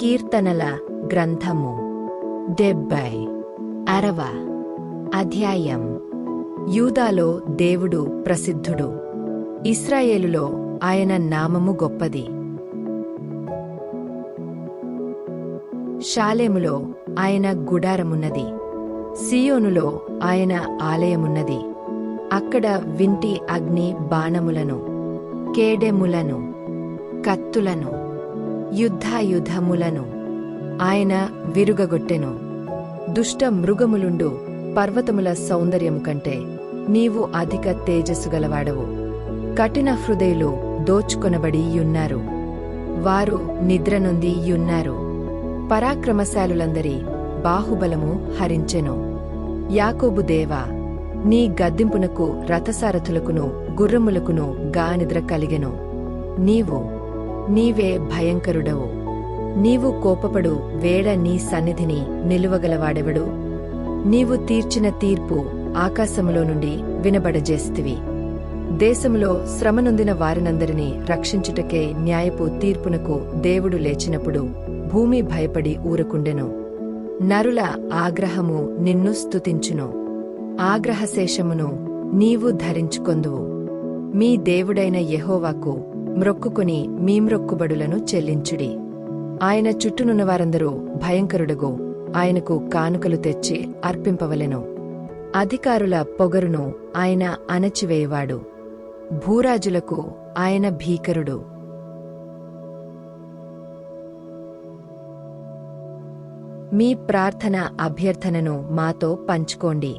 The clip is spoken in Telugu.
కీర్తనల గ్రంథము. డెబ్బై అరవ అధ్యాయం. యూదాలో దేవుడు ప్రసిద్ధుడు. ఇస్రాయేలులో ఆయన నామము గొప్పది. షాలేములో ఆయన గుడారమున్నది. సియోనులో ఆయన ఆలయమున్నది. అక్కడ వింటి అగ్ని బాణములను కేడెములను కత్తులను యుద్ధాయుధములను. ఆయన విరుగగొట్టెను. దుష్ట మృగములుండు పర్వతముల సౌందర్యము కంటే నీవు అధిక తేజస్సు గలవాడవు. కఠిన హృదయులు దోచుకొనబడి యున్నారు. వారు నిద్రనొంది యున్నారు. పరాక్రమశాలులందరి బాహుబలము హరించెను. యాకోబు దేవా నీ గద్దింపునకు రథసారథులకును గుర్రములకును గానిద్ర కలిగెను. నీవు నీవే భయంకరుడవు. నీవు కోపపడు వేళ నీ సన్నిధిని నిలువగలవాడెవడు? నీవు తీర్చిన తీర్పు ఆకాశములో నుండి వినబడజేస్తివి. దేశములో శ్రమనొందిన వారినందరినీ రక్షించుటకే న్యాయపు తీర్పునకు దేవుడు లేచినప్పుడు భూమి భయపడి ఊరకుండెను. నరుల ఆగ్రహము నిన్ను స్తుతించును. ఆగ్రహశేషమును నీవు ధరించుకొందువు. మీ దేవుడైన యెహోవాకు మ్రొక్కుకుని మీ మ్రొక్కుబడులను చెల్లించుడి. ఆయన చుట్టూనున్న వారందరూ భయంకరుడగు ఆయనకు కానుకలు తెచ్చి అర్పింపవలెను. అధికారుల పొగరును ఆయన అణచివేయవాడు. భూరాజులకు ఆయన భీకరుడు. మీ ప్రార్థన అభ్యర్థనను మాతో పంచుకోండి.